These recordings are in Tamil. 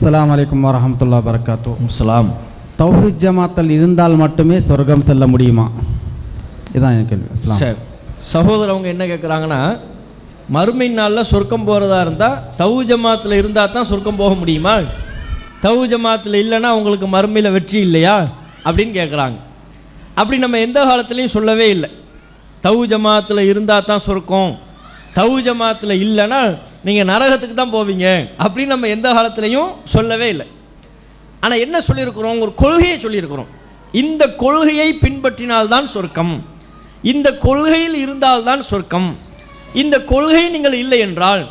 அஸ்ஸலாமு அலைக்கும் வரஹமத்துல்லா வரகாத்து சலாம் தௌஹீத் ஜமாத்தல் இருந்தால் மட்டுமே சொர்க்கம் செல்ல முடியுமா? இதுதான் என் கேள்வி. அஸ்லாம் சரி. சகோதரர் அவங்க என்ன கேட்குறாங்கன்னா மறுமை நாளில் சொர்க்கம் போகிறதா இருந்தால் தவு ஜமாத்தில் இருந்தால் தான் சொர்க்கம் போக முடியுமா? தவு ஜமாத்தில் இல்லைன்னா உங்களுக்கு மறுமையில் வெற்றி இல்லையா? அப்படின்னு கேட்குறாங்க அப்படி நம்ம எந்த காலத்துலேயும் சொல்லவே இல்லை. தவு ஜமாத்தில் இருந்தால் தான் சொர்க்கம். தவு ஜமாத்தில் இல்லைன்னா நீங்கள் நரகத்துக்கு தான் போவீங்க அப்படின்னு நம்ம எந்த காலத்துலேயும் சொல்லவே இல்லை. ஆனால் என்ன சொல்லியிருக்கிறோம்? ஒரு கொள்கையை சொல்லியிருக்கிறோம். இந்த கொள்கையை பின்பற்றினால்தான் சொர்க்கம். இந்த கொள்கையில் இருந்தால்தான் சொர்க்கம். இந்த கொள்கை நீங்கள் இல்லை என்றால்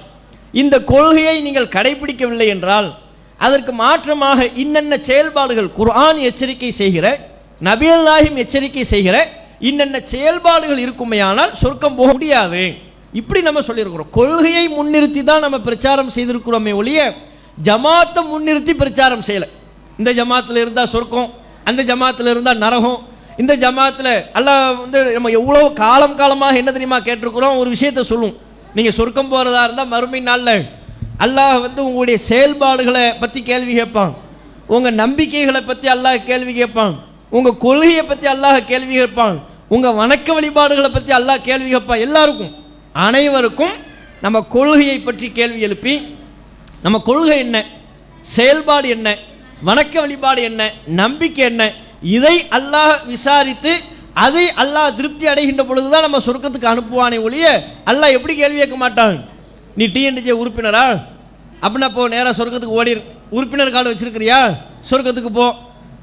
இந்த கொள்கையை நீங்கள் கடைபிடிக்கவில்லை என்றால் அதற்கு மாற்றமாக இன்னென்ன செயல்பாடுகள் குர்ஆன் எச்சரிக்கை செய்கிற நபியல் நாயகம் எச்சரிக்கை செய்கிற இன்னென்ன செயல்பாடுகள் இருக்குமேயானால் சொர்க்கம் போக முடியாது. இப்படி நம்ம சொல்லியிருக்கிறோம். கொள்கையை முன்னிறுத்தி தான் நம்ம பிரச்சாரம் செய்திருக்கிறோமே ஒழிய ஜமாத்தை முன்னிறுத்தி பிரச்சாரம் செய்யலை. இந்த ஜமாத்தில் இருந்தால் சொர்க்கம் அந்த ஜமாத்தில் இருந்தால் நரகம் இந்த ஜமாத்தில் அல்லாஹ் வந்து நம்ம எவ்வளோ காலம் காலமாக என்ன தெரியுமா கேட்டிருக்கிறோம்? ஒரு விஷயத்தை சொல்லும் நீங்கள் சொர்க்கம் போகிறதா இருந்தால் மறுமை நாளில் அல்லாஹ் வந்து உங்களுடைய செயல்பாடுகளை பற்றி கேள்வி கேட்பான். உங்கள் நம்பிக்கைகளை பற்றி அல்லாஹ் கேள்வி கேட்பான். உங்கள் கொள்கையை பற்றி அல்லாஹ் கேள்வி கேட்பான். உங்கள் வணக்க வழிபாடுகளை பற்றி அல்லாஹ் கேள்வி கேட்பான். எல்லாருக்கும். அனைவருக்கும் நம்ம கொள்கையை பற்றி கேள்வி எழுப்பி நம்ம கொள்கை என்ன? செயல்பாடு என்ன? வணக்க வழிபாடு என்ன? நம்பிக்கை என்ன? இதை அல்லாஹ் விசாரித்து அதை அல்லாஹ் திருப்தி அடைகின்ற பொழுதுதான் நம்ம சொர்க்கத்துக்கு அனுப்புவானே ஒழிய அல்லாஹ் எப்படி கேள்வி கேட்க மாட்டான்? நீ டிஎன்டிஜே உறுப்பினரா? அப்படின்னா போ நேராக சொர்க்கத்துக்கு ஓடிரு உறுப்பினர் கார்டு வச்சிருக்கிறியா? சொர்க்கத்துக்கு போ.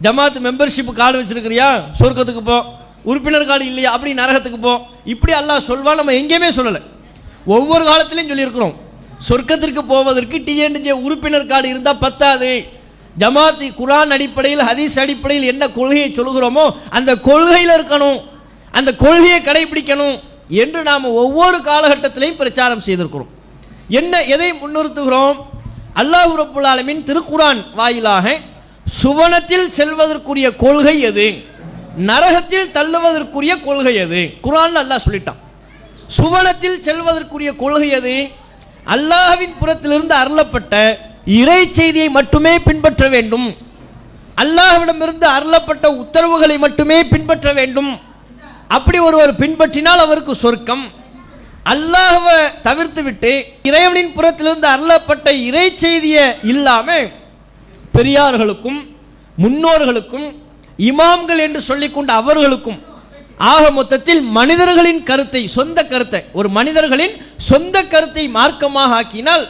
ஜமாத் மெம்பர்ஷிப் கார்டு வச்சிருக்கிறியா? சொர்க்கத்துக்கு போ. உறுப்பினர் காலம் இல்லையா அப்படி நரகத்துக்கு போ. இப்படி அல்லாஹ் சொல்வான் நம்ம எங்கேயுமே சொல்லலை. ஒவ்வொரு காலத்திலையும் சொல்லியிருக்கிறோம். சொர்க்கத்திற்கு போவதற்கு டிஎன்ஜே உறுப்பினர் கார்டு இருந்தால் பத்தாது. ஜமாத்தி குரான் அடிப்படையில் ஹதீஸ் அடிப்படையில் என்ன கொள்கையை சொல்கிறோமோ அந்த கொள்கையில் இருக்கணும். அந்த கொள்கையை கடைபிடிக்கணும் என்று நாம் ஒவ்வொரு காலகட்டத்திலையும் பிரச்சாரம் செய்திருக்கிறோம். என்ன எதை முன்னிறுத்துகிறோம்? அல்லாஹ் ரப்புல் திருக்குரான் வாயிலாக சுவனத்தில் செல்வதற்குரிய கொள்கை எது? நரகத்தில் தள்ளுவதற்குரிய கொள்கை எது? குரான் அல்லாஹ் சொல்லிட்டான். சுவனத்தில் செல்வதற்குரிய கொள்கை எது? அல்லாஹ்வின் புறத்திலிருந்து அருளப்பட்ட இறை செய்தியை மட்டுமே பின்பற்ற வேண்டும். அல்லாஹ்விடமிருந்து அருளப்பட்ட உத்தரவுகளை மட்டுமே பின்பற்ற வேண்டும். அப்படி ஒருவர் பின்பற்றினால் அவருக்கு சொர்க்கம். அல்லாஹவை தவிர்த்து விட்டு இறைவனின் புறத்திலிருந்து அருளப்பட்ட இறை செய்தியை இல்லாமல் பெரியார்களுக்கும் முன்னோர்களுக்கும் இமாம்கள் என்று சொல்லிக்கொண்ட அவர்களுக்கும் ஆக மொத்தத்தில் மனிதர்களின் கருத்தை சொந்த கருத்தை ஒரு மனிதர்களின் சொந்த கருத்தை மார்க்கமாக ஆக்கினால்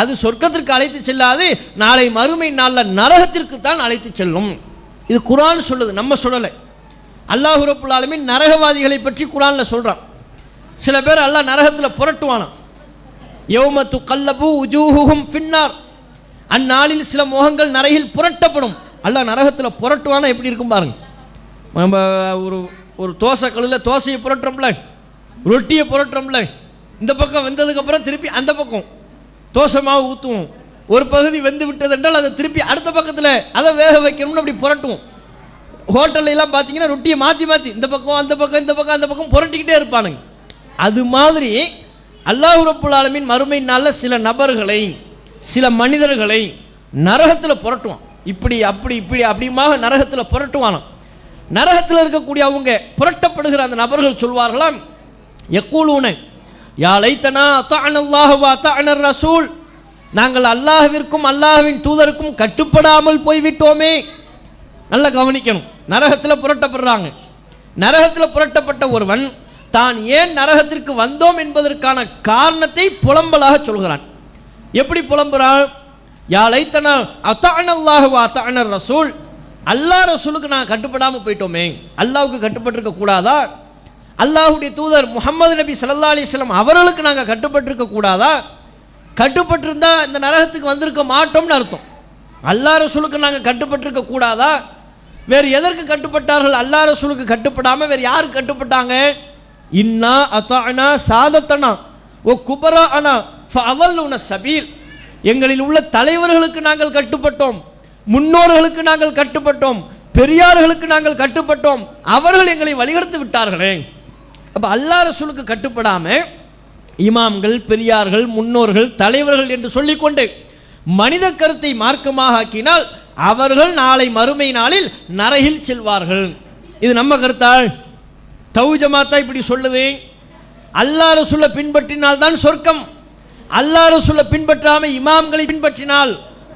அது சொர்க்கத்திற்கு அழைத்து செல்லாது நாளை மறுமை நாளில் நரகத்திற்கு தான் அழைத்து செல்லும். இது குரான் சொல்லுது நம்ம சொல்லலை. அல்லாஹ் ரப்புல் நரகவாதிகளை பற்றி குரானில் சொல்கிறான் சில பேர் அல்லாஹ் நரகத்தில் புரட்டுவானாம் யௌமத்து கல்லபு உஜூஹுகும் பின்னார் அந்நாளில் சில முகங்கள் நரகில் புரட்டப்படும். அல்ல நரகத்தில் புரட்டுவானா எப்படி இருக்கும் பாருங்க. நம்ம ஒரு ஒரு தோசை கல்லில் தோசையை புரட்டுறோம்ல. ரொட்டியை புரட்டுறோம்ல. இந்த பக்கம் வெந்ததுக்கப்புறம் திருப்பி அந்த பக்கம். தோசை மாவு ஊற்றுவோம் ஒரு பகுதி வெந்து விட்டது என்றால் அதை திருப்பி அடுத்த பக்கத்தில் அதை வேக வைக்கணும்னு அப்படி புரட்டுவோம். ஹோட்டல்லாம் பார்த்தீங்கன்னா ரொட்டியை மாற்றி மாற்றி இந்த பக்கம் அந்த பக்கம் இந்த பக்கம் அந்த பக்கம் புரட்டிக்கிட்டே இருப்பானுங்க. அது மாதிரி அல்லாஹ் ரப்புல் ஆலமீன் மறுமை நாளில் சில நபர்களை சில மனிதர்களை நரகத்தில் புரட்டுவான். இப்படி அப்படி இப்படி அப்படியுமாக நரகத்தில் புரட்டுவானாம். நரகத்தில் இருக்கக்கூடிய அவங்க புரட்டப்படுகிற அந்த நபர்கள் சொல்வார்களாம் எக்கூலூனை யா லைத்தனா அத்தானல்லாஹு வ ரசூல் நாங்கள் அல்லாஹ்விற்கும் அல்லாஹ்வின் தூதருக்கும் கட்டுப்படாமல் போய்விட்டோமே. நல்லா கவனிக்கணும். நரகத்தில் புரட்டப்படுறாங்க. நரகத்தில் புரட்டப்பட்ட ஒருவன் தான் ஏன் நரகத்திற்கு வந்தோம் என்பதற்கான காரணத்தை புலம்பலாக சொல்கிறான். எப்படி புலம்புறான்? யா லைத்தனா அத்தானல்லாஹு வ அத்தானர் ரசூல். அல்லாஹ் ரசூலுக்கு நான் கட்டுப்படாமல் போயிட்டோமே. அல்லாவுக்கு கட்டுப்பட்டிருக்க கூடாதா? அல்லாஹுடைய தூதர் முகமது நபி சல்லா அலிஸ்லாம் அவர்களுக்கு நாங்கள் கட்டுப்பட்டிருக்க கூடாதா? கட்டுப்பட்டிருந்தா இந்த நரகத்துக்கு வந்திருக்க மாட்டோம்னு அர்த்தம். அல்லா ரசூலுக்கு நாங்கள் கட்டுப்பட்டிருக்க கூடாதா? வேறு எதற்கு கட்டுப்பட்டார்கள்? அல்லா ரசூலுக்கு கட்டுப்படாமல் வேறு யார் கட்டுப்பட்டாங்க? இன்னா அத்தானா சாதத்தனா ஓ குபரா அனா உன சபீல். எங்களில் உள்ள தலைவர்களுக்கு நாங்கள் கட்டுப்பட்டோம் முன்னோர்களுக்கு நாங்கள் கட்டுப்பட்டோம் பெரியார்களுக்கு நாங்கள் கட்டுப்பட்டோம் அவர்கள் எங்களை வழிகெடுத்து விட்டார்களே. அப்போ அல்லா ரசூலுக்கு கட்டுப்படாம இமாம்கள் பெரியார்கள் முன்னோர்கள் தலைவர்கள் என்று சொல்லிக்கொண்டு மனித கருத்தை மார்க்கமாக ஆக்கினால் அவர்கள் நாளை மறுமை நாளில் நரகில் செல்வார்கள். இது நம்ம கருத்தால். தௌஜமாத்தா இப்படி சொல்லுது. அல்லாஹ் ரசூலை பின்பற்றினால் தான் சொர்க்கம். அல்லாஹ் ரசூலை பின்பற்றாம இமாம்களை பின்பற்றினால்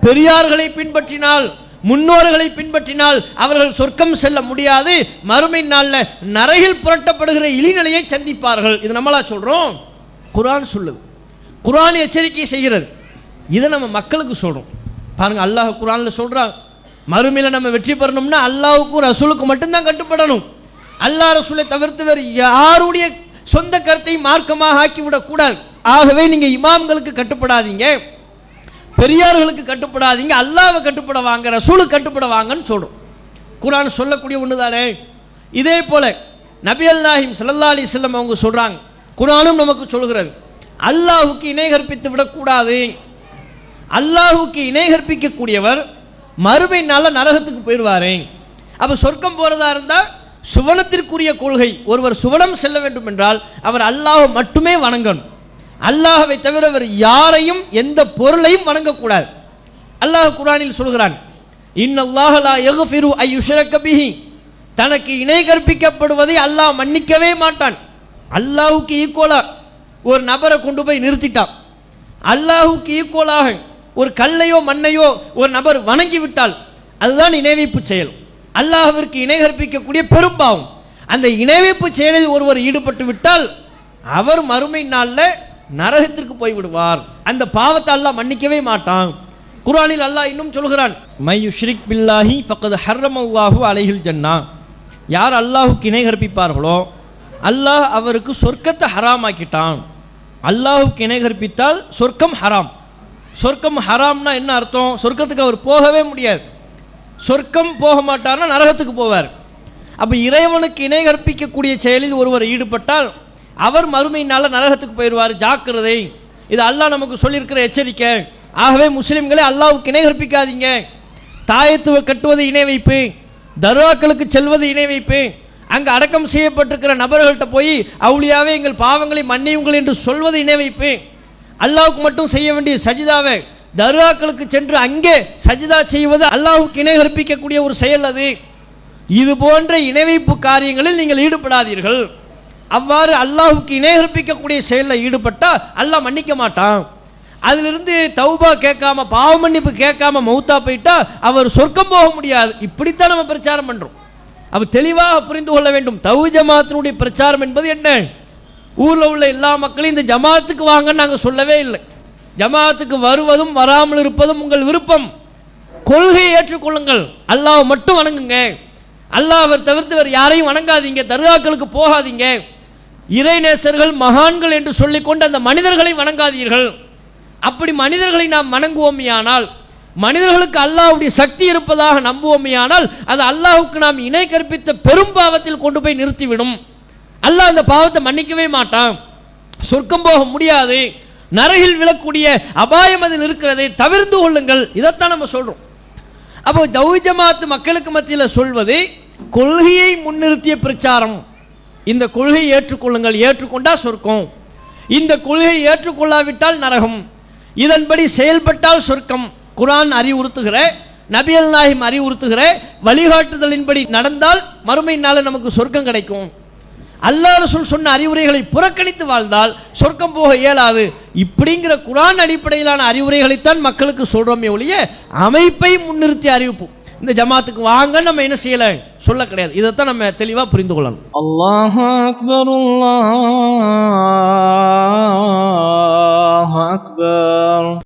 பெரியார்களை பின்பற்றினால் முன்னோர்களை பின்பற்றினால் அவர்கள் சொர்க்கம் செல்ல முடியாது. மறுமை நாளில் நரையில் புரட்டப்படுகிற இழிநிலையை சந்திப்பார்கள். இது நம்மளா சொல்றோம். குர்ஆன் சொல்லுது. குரான் எச்சரிக்கை செய்கிறது. இதை நம்ம மக்களுக்கு சொல்றோம். பாருங்க அல்லாஹ் குரான்ல சொல்கிறான் மறுமையில் நம்ம வெற்றி பெறணும்னா அல்லாவுக்கும் ரசூலுக்கும் மட்டும்தான் கட்டுப்படணும். அல்லாஹ் ரசூலை தவிர்த்து வேறு யாருடைய சொந்த கருத்தை மார்க்கமாக ஆக்கி விடக்கூடாது ஆகவே நீங்கள் இமாம்களுக்கு கட்டுப்படாதீங்க. பெரியார்களுக்கு கட்டுப்படாதீங்க. அல்லாவை கட்டுப்பட வாங்க ரசூலு கட்டுப்பட வாங்கன்னு சொல்கிறோம் குரான் சொல்லக்கூடிய ஒன்று தானே இதே போல நபி அல்லாஹிம் சல்லா அலி செல்லம் அவங்க சொல்கிறாங்க குரானும் நமக்கு சொல்கிறது. அல்லாஹுக்கு இணை கற்பித்து விடக்கூடாது. அல்லாஹுக்கு இணை கற்பிக்கக்கூடியவர் மறுமை நாள நரகத்துக்கு போயிடுவாரே. அப்போ சொர்க்கம் போகிறதா இருந்தால் சுவனத்திற்குரிய கொள்கை. ஒருவர் சுவனம் செல்ல வேண்டும் என்றால் அவர் அல்லாஹ் மட்டுமே வணங்கணும். அல்லாஹவை தவிர வேறு யாரையும் எந்த பொருளையும் வணங்கக்கூடாது. அல்லாஹ் குரானில் சொல்கிறான் இன்னல்லாஹலா எகுஃபிரு யக்ஃபிரு பிஹி. தனக்கு இணை கற்பிக்கப்படுவதை அல்லாஹ் மன்னிக்கவே மாட்டான். அல்லாஹுக்கு ஈக்குவலாக ஒரு நபரை கொண்டு போய் நிறுத்திட்டான். அல்லாஹுக்கு ஈக்குவலாக ஒரு கல்லையோ மண்ணையோ ஒரு நபர் வணங்கி விட்டால் அதுதான் இணைவைப்பு செயல். அல்லாஹிற்கு இணை கற்பிக்கக்கூடிய பெரும்பாவம். அந்த இணைவைப்பு செயலில் ஒருவர் ஈடுபட்டு விட்டால் அவர் மறுமை நாளில் நரகத்திற்கு போய் விடுவார் அந்த பாவத்தை அல்லாஹ் மன்னிக்கவே மாட்டான். குரானில் அல்லாஹ் இன்னும் சொல்கிறான் மையு யுஷ்ரிக் பில்லாஹி ஃபக்கது ஹர்ரம் அல்லாஹு அலைஹில் ஜன்னா. யார் அல்லாஹுக்கு இணை கற்பிப்பார்களோ அல்லாஹ் அவருக்கு சொர்க்கத்தை ஹராமாக்கிட்டான். அல்லாஹுக்கு இணை கற்பித்தால் சொர்க்கம் ஹராம். சொர்க்கம் ஹராம்னா என்ன அர்த்தம்? சொர்க்கத்துக்கு அவர் போகவே முடியாது. சொர்க்கம் போக மாட்டார்னா நரகத்துக்கு போவார். அப்போ இறைவனுக்கு இணை கற்பிக்கக்கூடிய செயலில் ஒருவர் ஈடுபட்டால் அவர் மறுமையினால் நரகத்துக்கு போயிடுவார். ஜாக்கிரதை. இது அல்லாஹ் நமக்கு சொல்லியிருக்கிற எச்சரிக்கை. ஆகவே முஸ்லீம்களே அல்லாவுக்கு இணை கற்பிக்காதீங்க. தாயத்துவ கட்டுவது இணை வைப்பு. தர்காக்களுக்கு செல்வது இணை வைப்பு. அங்கே அடக்கம் செய்யப்பட்டிருக்கிற நபர்கள்ட்ட போய் அவுளியாவே எங்கள் பாவங்களை மன்னியுங்கள் என்று சொல்வது இணை வைப்பு. அல்லாவுக்கு மட்டும் செய்ய வேண்டிய சஜிதாவை தர்காக்களுக்கு சென்று அங்கே சஜிதா செய்வது அல்லாவுக்கு இணை கற்பிக்கக்கூடிய ஒரு செயல் அது. இது போன்ற இணைவைப்பு காரியங்களில் நீங்கள் ஈடுபடாதீர்கள். அவ்வாறு அல்லாஹுக்கு இணையற்பிக்கக்கூடிய செயலில் ஈடுபட்டால் அல்லாஹ் மன்னிக்க மாட்டான். அதிலிருந்து தௌபா கேட்காம பாவ மன்னிப்பு கேட்காம மௌத்தா போயிட்டா அவர் சொர்க்கம் போக முடியாது. இப்படித்தான் நம்ம பிரச்சாரம் பண்ணுறோம் அப்போ தெளிவாக புரிந்து கொள்ள வேண்டும் தௌ ஜமாத்தினுடைய பிரச்சாரம் என்பது என்ன? ஊரில் உள்ள எல்லா மக்களையும் இந்த ஜமாத்துக்கு வாங்கன்னு நாங்கள் சொல்லவே இல்லை. ஜமாத்துக்கு வருவதும் வராமல் இருப்பதும் உங்கள் விருப்பம். கொள்கையை ஏற்றுக்கொள்ளுங்கள். அல்லாஹ் மட்டும் வணங்குங்க. அல்லாஹ்வை தவிர்த்து வேறு யாரையும் வணங்காதீங்க. தர்காக்களுக்கு போகாதீங்க. இறைநேசர்கள் மகான்கள் என்று சொல்லிக்கொண்டு அந்த மனிதர்களை வணங்காதீர்கள். அப்படி மனிதர்களை நாம் வணங்குவோமையானால் மனிதர்களுக்கு அல்லாஹ்வுடைய சக்தி இருப்பதாக நம்புவோமையானால் அது அல்லாஹுக்கு நாம் இணை கற்பித்த பெரும் பாவத்தில் கொண்டு போய் நிறுத்திவிடும். அல்லாஹ் அந்த பாவத்தை மன்னிக்கவே மாட்டான். சொர்க்கம் போக முடியாது. நரகில் விழக்கூடிய அபாயம் அதில் இருக்கிறதை தவிர்த்து கொள்ளுங்கள். இதைத்தான் நம்ம சொல்கிறோம் அப்போ தௌ மக்களுக்கு மத்தியில் சொல்வது கொள்கையை முன்னிறுத்திய பிரச்சாரம். இந்த கொள்கையை ஏற்றுக்கொள்ளுங்கள் ஏற்றுக்கொண்டால் சொர்க்கம். இந்த கொள்கையை ஏற்றுக்கொள்ளாவிட்டால் நரகம். இதன்படி செயல்பட்டால் சொர்க்கம். குரான் அறிவுறுத்துகிற நபியல் நாயிம் அறிவுறுத்துகிற வழிகாட்டுதலின்படி நடந்தால் மறுமையினால் நமக்கு சொர்க்கம் கிடைக்கும். அல்லாஹ் ரசூல் சொன்ன அறிவுரைகளை புறக்கணித்து வாழ்ந்தால் சொர்க்கம் போக இயலாது. இப்படிங்கிற குரான் அடிப்படையிலான அறிவுரைகளைத்தான் மக்களுக்கு சொல்றோமே ஒழிய அமைப்பை முன்னிறுத்தி அறிவிப்பு. இந்த ஜமாத்துக்கு வாங்க நம்ம என்ன செய்யலை? சொல்ல கிடையாது. இதைத்தான் நம்ம தெளிவா புரிந்து கொள்ளணும். அல்லாஹ் அக்பர் அல்லாஹ் அக்பர்.